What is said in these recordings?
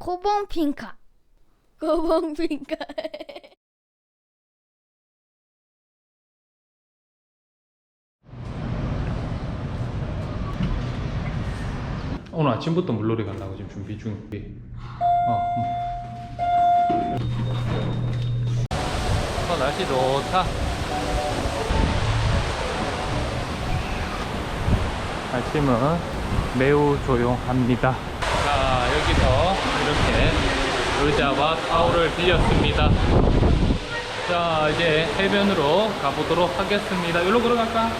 고봉핑카. 고봉핑카. 오늘 아침부터 물놀이 가려고 지금 준비 중이. 어. 어 날씨 좋다. 아침은 매우 조용합니다. 자 여기서 이렇게 의자와 타올을 빌렸습니다. 자 이제 해변으로 가보도록 하겠습니다. 여기로 걸어갈까?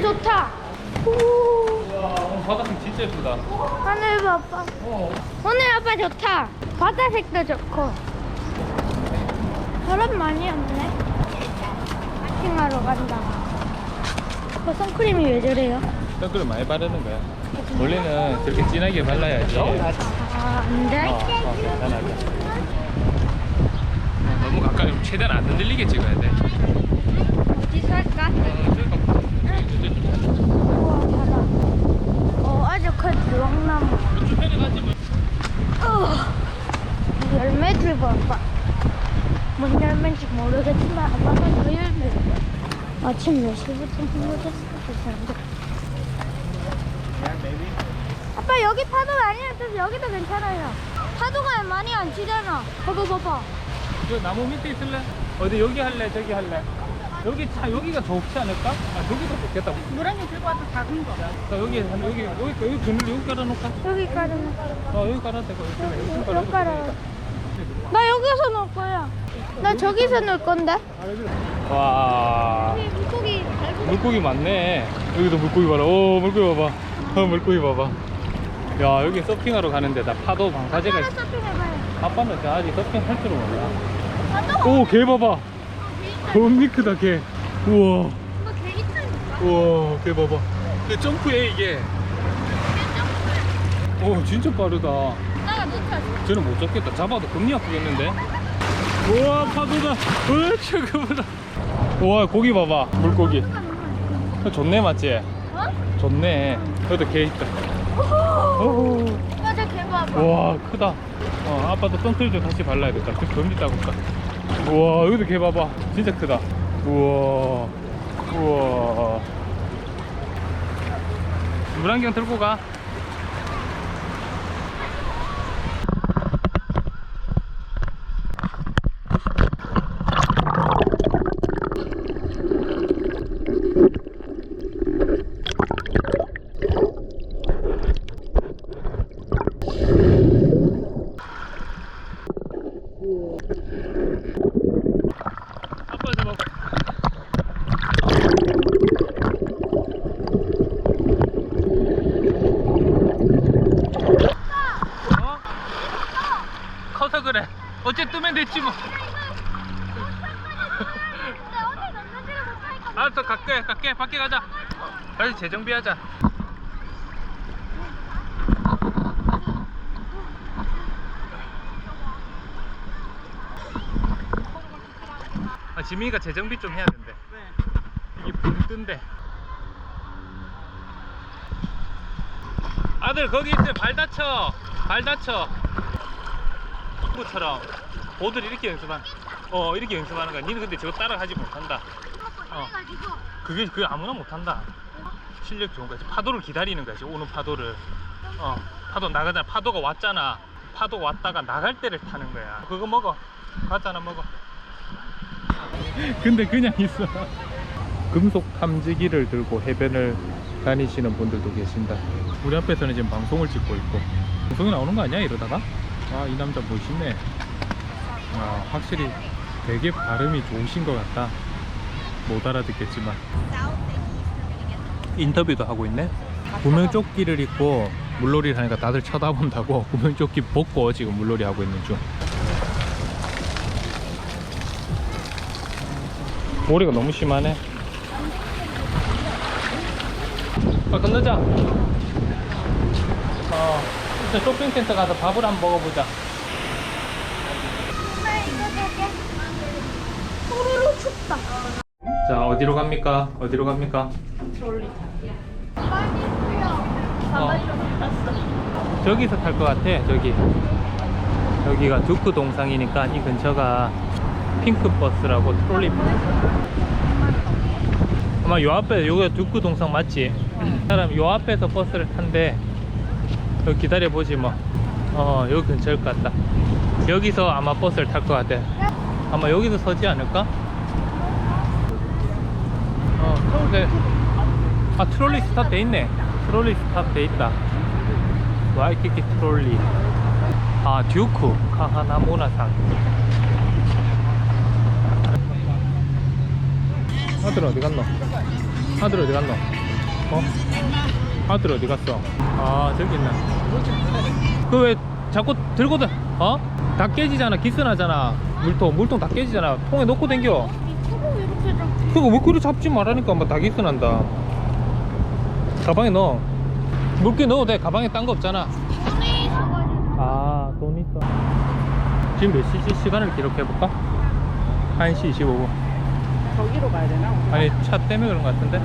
좋다. 오, 와 바닷빛 진짜 예쁘다. 하늘 봐봐. 어. 오늘 아빠 좋다. 바다색도 좋고. 사람 많이 없네. 쇼핑하러 간다. 어, 선크림이 왜 저래요? 선크림 많이 바르는 거야. 원래는 저렇게 진하게 발라야지. 어, 아, 안 돼? 어, 간단하게. 너무 가까이 최대한 안 흔들리게 찍어야 돼. 어디서 할까? 어, 저기가 우와, 바다. 어, 아주 큰. 어, 열매들 봐봐. 뭔 열매인지 모르겠지만 아마도 그 열매. 아침 몇 시부터 흥분했을까 싶은데. 아빠 여기 파도 많이 안 쳐서 여기도 괜찮아요. 파도가 많이 안 치잖아. 봐봐 봐봐. 저 나무 밑에 있을래? 어디 여기 할래? 저기 할래? 여기 차 여기가 좋지 않을까? 아 저기도 좋겠다. 노랑이 들고 와서 작은 거. 자 여기 한 여기 여기 여기 그늘 여기 깔아놓을까? 여기까지는. 어 여기 깔아도 되고 여기 여기 깔아. 여기 깔아. 나 여기서 놀 거야. 나 저기서 놀 건데. 와 물고기 물고기 많네. 여기도 물고기 봐라. 오 물고기 봐봐. 어 물고기 봐봐. 야 여기 서핑하러 가는 데다 파도 방사제가 있어. 서핑해봐요. 아빠는 저 아직 서핑 할 줄은 몰라. 오, 개 봐봐. 겁니 크다, 개. 우와, 이거 우와, 개 봐봐. 이게 점프해, 이게. 오, 진짜 빠르다. 나가. 쟤는 못 잡겠다. 잡아도 겁니 아프겠는데? 우와, 파도다. 으, 저거보다. 우와, 고기 봐봐. 물고기. 좋네, 맞지? 어? 좋네. 여기도 개 있다. 오. 맞아 개 봐봐. 우와 크다 어 아빠도 선크림 좀 다시 발라야겠다 그 금리 따갑다 우와 여기도 개 봐봐. 진짜 크다. 우와 우와. 물안경 들고 가 아빠 잡아 어? 커서 그래 어째 뜨면 됐지 뭐 알았어 갈게 갈게 밖에 가자 빨리 재정비하자. 아, 지민이가 재정비 좀 해야 된대. 이게 붕 뜬대 아들 거기 있으면 발 다쳐. 발 다쳐. 친구처럼 보드를 이렇게 연습한 어 이렇게 연습하는 거야. 니는 근데 저거 따라 하지 못한다. 어. 그게 그게 아무나 못한다 실력 좋은 거지 파도를 기다리는 거지 오는 파도를. 어 파도 나가잖아. 파도가 왔잖아. 파도 왔다가 나갈 때를 타는 거야. 그거 먹어. 갔잖아 먹어. 근데 그냥 있어. 금속 탐지기를 들고 해변을 다니시는 분들도 계신다. 우리 앞에서는 지금 방송을 찍고 있고. 방송이 나오는 거 아니야 이러다가? 아 이 남자 멋있네. 아 확실히 되게 발음이 좋으신 것 같다. 못 알아듣겠지만 인터뷰도 하고 있네 구명조끼를 입고 물놀이를 하니까 다들 쳐다본다고 구명조끼 벗고 지금 물놀이 하고 있는 중 모래가 너무 심하네 아 건너자 저 쇼핑센터 가서 밥을 한번 먹어보자. 엄마 이거 사게. 호로로 춥다. 자, 어디로 갑니까? 어디로 갑니까? 빨리 풀려. 어. 저기서 탈 것 같아, 저기. 여기가 두크 동상이니까 이 근처가 핑크 버스라고 트롤리. 아마 요 앞에, 여기가 두크 동상 맞지? 사람 요 앞에서 버스를 탄대. 여기 기다려보지 뭐. 어, 여기 근처일 것 같다. 여기서 아마 버스를 탈 것 같아. 아마 여기서 서지 않을까? 어, 그래. 아 트롤리 스탑 돼 있네 트롤리 스탑 돼 있다 와이키키 트롤리 아 듀크 카하나 모나상 아들 어디 갔노? 아들 어디 갔노? 어? 아들 어디 갔어? 아 저기 있네 그왜 자꾸 들고 다 어? 다 깨지잖아 기스나잖아 물통 물통 다 깨지잖아 통에 넣고 댕겨. 그거 왜 그리 잡지 말라니까 막 닭이 쓰난다. 가방에 넣어. 물개 넣어도 돼. 가방에 딴 거 없잖아. 돈이 있어가지고. 아돈 있어. 지금 몇 시지? 시간을 기록해볼까? 1시 25분. 저기로 가야 되나? 아니 차 때문에 그런 거 같은데?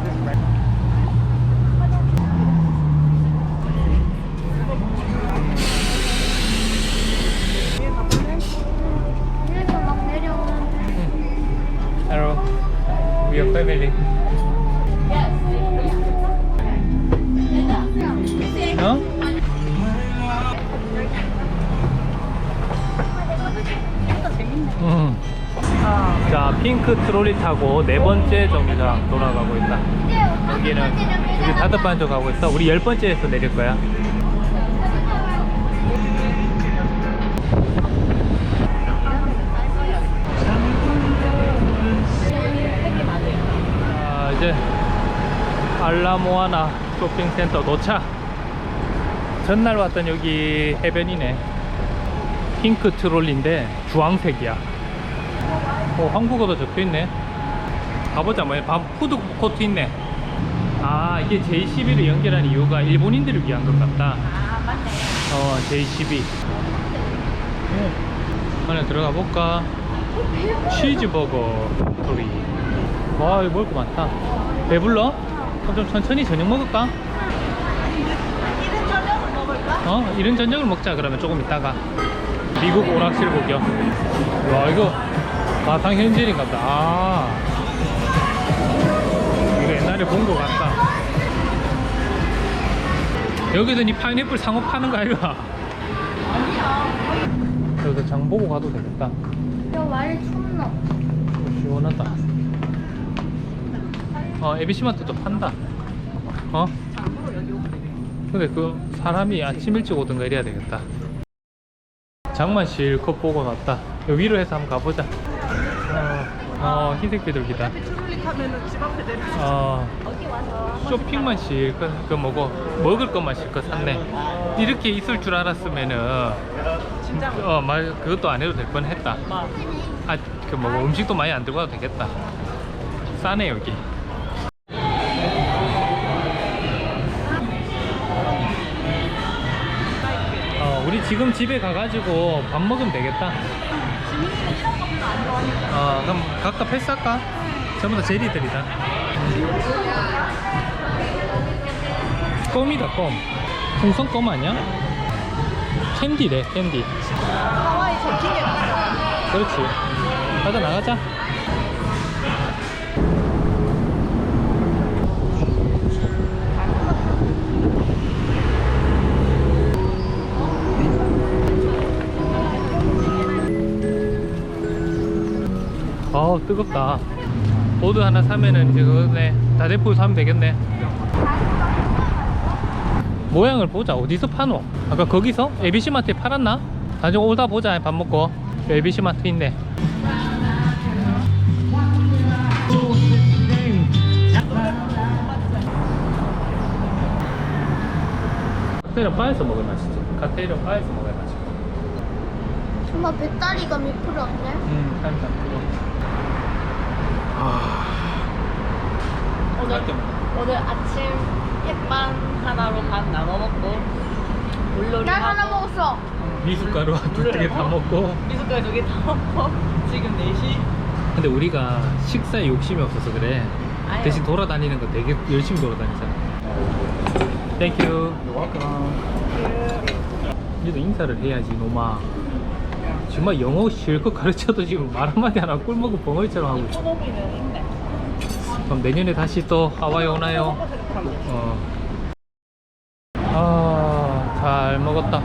위에서 막 내려오는데. We are family 어? 음. 자 핑크 트롤리 타고 네 번째 정류장 돌아가고 있다 여기는 여기 다섯 번째 가고 있어 우리 열 번째에서 내릴 거야 이제 알라모아나 쇼핑센터 도착. 전날 왔던 여기 해변이네. 핑크 트롤리인데 주황색이야. 어, 한국어도 적혀있네. 가보자. 뭐밤 푸드 코트 있네. 아 이게 J12를 연결한 이유가 일본인들을 위한 것 같다. 아 맞네. 어 J12 안에 들어가 볼까? 치즈버거. 팩토리 와 이거 먹을 거 많다 배불러? 그럼 좀 천천히 저녁 먹을까? 이른 저녁을 먹을까? 어? 이런 저녁을 먹자 그러면 조금 있다가 미국 오락실 구경 와 이거 가상 현실인가 보다 아 이거 옛날에 본 거 같다 여기서 니 파인애플 상어 파는 거 아이가? 아니야. 여기서 장 보고 가도 되겠다 저 말이 춥노. 시원하다 어 에비시마트도 판다. 어? 근데 그 사람이 아침 일찍 오든가 이래야 되겠다. 장만 실컷 보고 났다. 위로 해서 한번 가보자. 어, 어 흰색 비둘기다. 집 앞에. 어. 쇼핑만 실컷 그 뭐고 먹을 것만 실컷 샀네. 이렇게 있을 줄 알았으면은 진짜? 어 말 그것도 안 해도 될 뻔했다. 막 아그 뭐 음식도 많이 안 들고 와도 되겠다. 싸네 여기 지금 집에 가가지고 밥 먹으면 되겠다 지민이는 이런 거 별로 안 좋아하니까. 어 그럼 각각 패스할까? 전부 다 제리들이다 껌이다 껌 풍선 껌 아니야? 캔디래 캔디 하와이 게 낫다. 그렇지 가자 나가자 어 뜨겁다. 보드 하나 사면은 이제 그거네. 다대포 사면 되겠네. 모양을 보자. 어디서 파노? 아까 거기서? ABC마트에 팔았나? 나중에 오다 보자. 밥 먹고. ABC마트 있네. 카테이랑 바에서 먹을 맛이지. 카테이랑 바에서 먹을 맛이고. 정말 배터리가 몇 프로 없네? 음, 살짝 그거 아... 오늘. 오늘 아침 햇반 하나로 반 나눠 먹고 물놀이 난 하나 먹었어. 미숫가루 두 개 다 먹고. 미숫가루 두 개 다 먹고 지금 4시. 근데 우리가 식사에 욕심이 없어서 그래. 아유. 대신 돌아다니는 거 되게 열심히 돌아다니잖아. 땡큐 니도 인사를 해야지 노마 정말 영어 실컷 가르쳐도 지금 말 한마디 안 하고 꿀먹은 벙어리처럼 하고 있어 그럼 내년에 다시 또 하와이 오나요? 어. 아, 잘 먹었다.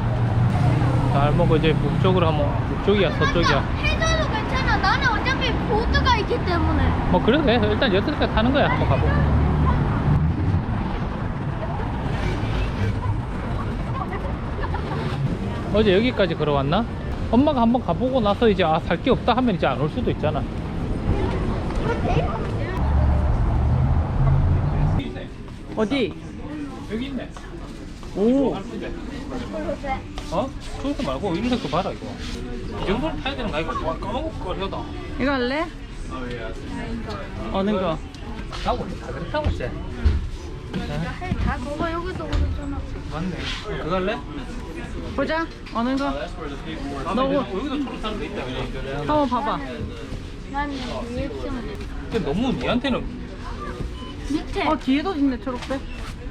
잘 먹어. 이제 북쪽으로 한번, 북쪽이야, 서쪽이야. 해줘도 괜찮아. 나는 어차피 보드가 있기 때문에. 뭐, 그래도 돼. 일단 여태까지 타는 거야. 한번 가보고. 어제 여기까지 걸어왔나? 엄마가 한번 가보고 나서 이제 아, 살 게 없다 하면 이제 안 올 수도 있잖아. 어디? 여기 있네. 오 어? 저거 말고 이런 거 봐라 이거 이 정도는 타야 되는 거 아이가 와 까먹을거려다 이거 할래? 어느 거? 타고 다 그렇다고 쟤다 그거 여기도 그렇잖아. 맞네 그거 할래? 보자. 어느 거? 너너 있다 그래 한번 봐봐. 난 리액션. 근데 너무 니한테는 밑에. 어 뒤에도 있네 초록색.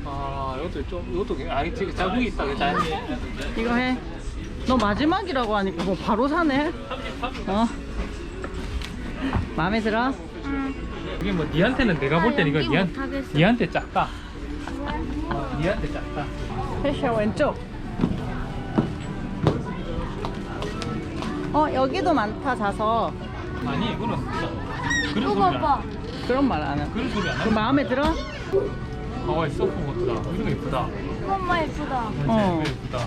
아 이것도 좀 이것도 아. 지금 자국이 있다 그자 이거 해 너 마지막이라고 하니까 뭐 바로 사네? 33 어? 마음에 들어? 이게 뭐 니한테는 내가 볼 때는 이거 니한. 니한테 작다. 어, 니한테 작다. 패션 왼쪽 어 여기도 많다 자서 아니 이거는 진짜 그런 소리 안. 그런 말 안 해. 그런 소리 안그 하고 마음에 들어? 하와이 서프 보트다 이거 예쁘다 이것만 예쁘다. 어. 이거 예쁘다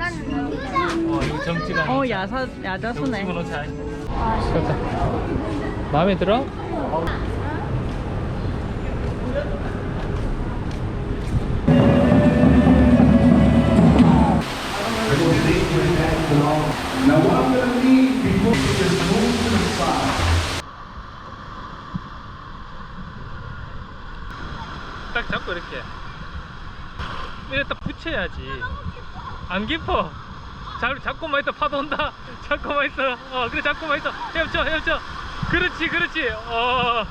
여기다. 어 이거 정지가 어 야사 야자수네 아, 씨. 좋다 마음에 들어? 딱 잡고 이렇게. 이래 딱 붙여야지. 안 깊어. 잘 잡고만 있어 파도 온다. 잡고만 있어. 어 그래 잡고만 있어. 헤엄쳐 헤엄쳐. 그렇지 그렇지. 어.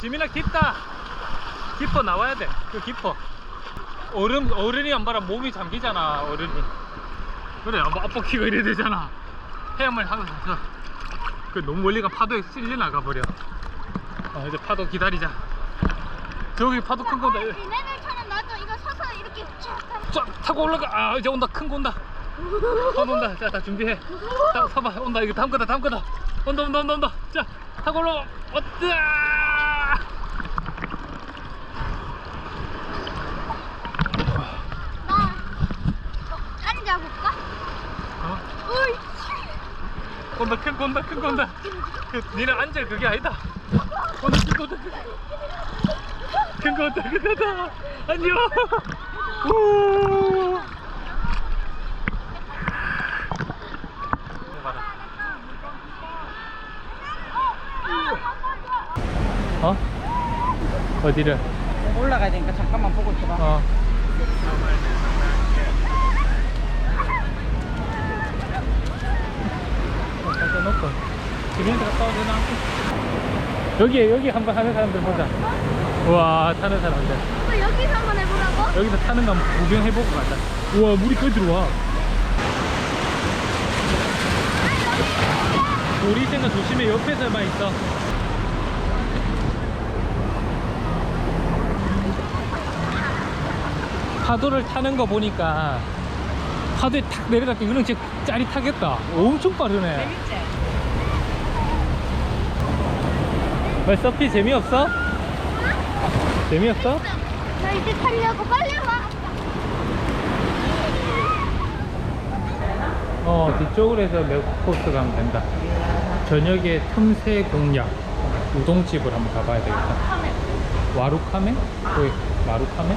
지민아 깊다. 깊어 나와야 돼그 깊어 어른 어른이 안 봐라. 몸이 잠기잖아 어른이. 그래 아빠 아빠 키가 이래 되잖아. 헤엄을 하고 나서 그 너무 멀리 가 파도에 쓸려 나가 버려. 어 이제 파도 기다리자. 저기 파도 큰 거다 얘네들처럼 나도 이거 서서 이렇게 쫙 타고 올라가. 아 이제 온다. 큰 거 온다. 선 온다. 자 다 준비해. 자 서봐. 온다. 이거 다음 거다 다음 거다. 온다 온다 온다 온다. 자 타고 올라가 왔다 나 어, 앉아볼까? 어? 으이. 온다 큰거 온다 큰거 온다. 그, 니네 앉을 그게 아니다. 온다 큰거 온다. 큰거 온다 큰거 온다. 안녕. 우. 어? 어디를? 올라가야 되니까 잠깐만 보고 있어봐 어. 갖다 놓고 기린들 갔다 오되나? 여기 여기 한번 하는 사람들 보자. 우와 타는 사람들. 어, 여기서 한번 해보라고? 여기서 타는 거 한번 구경해보고 가자. 우와 물이 또 들어와. 우리 생각 조심해 옆에서만 있어. 파도를 타는 거 보니까 파도에 탁 내려갔기 은행 진짜 짜릿하겠다. 엄청 빠르네. 재밌지? 왜 서피 재미없어? 재미없어? 나 이제 타려고 빨리 와. 어 뒤쪽으로 해서 몇 코스 가면 된다 저녁에 틈새 공략 우동집을 한번 가봐야 되겠다 카메. 와루카메? 거기 마루카메?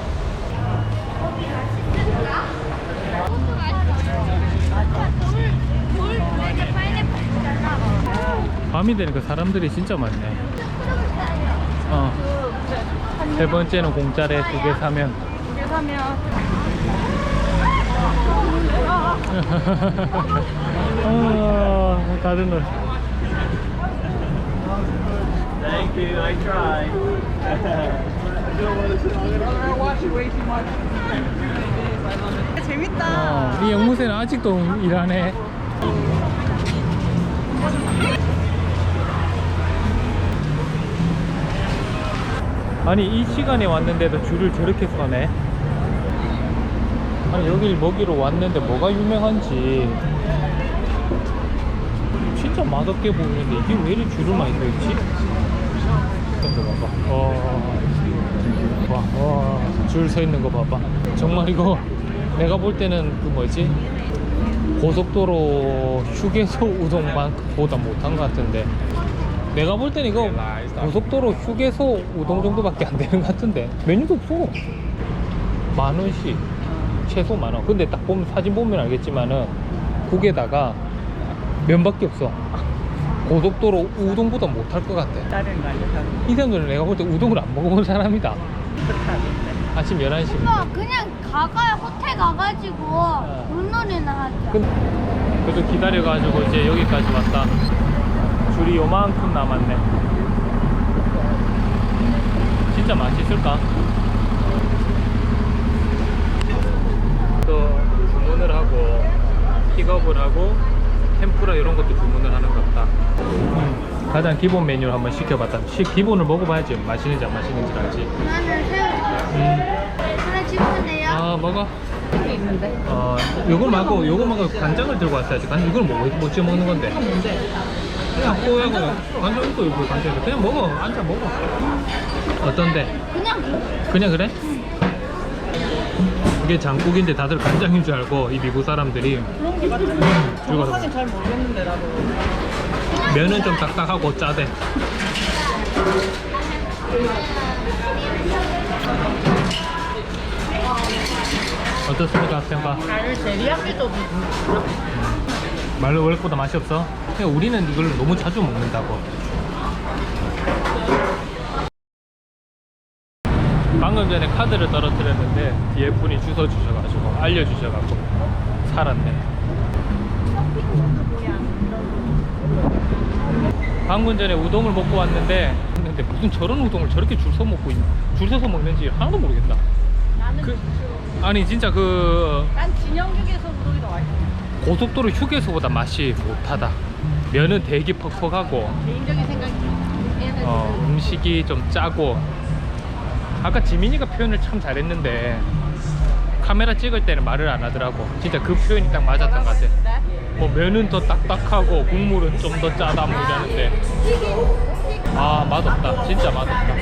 밤이 되니까 사람들이 진짜 많네 어 세 번째는 공짜래 두 개 사면 두 개 사면 아, 다른 걸. Thank you. I tried. 재밌다. 어, 이 영무새는 아직도 일하네. 아니 이 시간에 왔는데도 줄을 저렇게 서네. 아니 여길 먹이로 왔는데 뭐가 유명한지 진짜 맛없게 보이는데 이게 왜 이리 줄을 많이 서 있지? 어. 와, 와, 줄 서 있는 거 봐봐. 정말 이거 내가 볼 때는 그 뭐지? 고속도로 휴게소 우동보다 못한 것 같은데. 내가 볼 때는 이거 고속도로 휴게소 우동 정도밖에 안 되는 것 같은데. 메뉴도 없어. 만 원씩. 최소 만 원. 근데 딱 보면, 사진 보면 알겠지만은 국에다가 면밖에 없어. 고속도로 우동보다 못할 것 같아. 다른 거이 사람들은 내가 볼 때 우동을 안 먹어본 사람이다. 아침 11시. 오빠 그냥 가가요 호텔 가가지고 물놀이나 하자. 그래도 기다려가지고 이제 여기까지 왔다. 줄이 요만큼 남았네. 진짜 맛있을까? 또 주문을 하고 픽업을 하고 템푸라 이런 것도 주문을 하는 것 같다. 음, 가장 기본 메뉴를 한번 시켜봤다. 시, 기본을 먹어봐야지 맛있는지 안 맛있는지 알지. 하나는 새우 음, 하나 돼요. 아 먹어. 게 있는데. 어, 요거 말고 요거 말고 간장을 들고 왔어야지. 간 이걸 뭐, 뭐 찍어 먹는 건데? 그냥 꼬야고 간장 있고 이거 간장 그냥 먹어. 앉아 먹어. 어떤데? 그냥 그- 그냥 그래? 이게 장국인데 다들 간장인 줄 알고 이 미국 사람들이 그런 게 같아. 이거 정확하게 잘 모르겠는데 나도. 면은 좀 딱딱하고 짜대. 어떻습니까, 쌤바? 나를 데리야끼도 말로 원래보다 맛이 없어? 그냥 우리는 이걸 너무 자주 먹는다고. 방금 전에 카드를 떨어뜨렸는데 뒤에 분이 주워 주셔가지고 알려주셔가지고 살았네. 방금 전에 우동을 먹고 왔는데 근데 무슨 저런 우동을 저렇게 줄 서 먹고 있, 줄 서서 먹는지 하나도 모르겠다. 나는 그 아니 진짜 그 난 진영국에서 우동이 더 맛있어. 고속도로 휴게소보다 맛이 못하다. 면은 되게 퍽퍽하고 개인적인 생각이. 얘는 어, 음식이 좀 짜고 아까 지민이가 표현을 참 잘했는데 카메라 찍을 때는 말을 안 하더라고. 진짜 그 표현이 딱 맞았던 것 같아. 뭐 면은 더 딱딱하고 국물은 좀 더 짜다 뭐 이러는데 아 맛없다. 진짜 맛없다.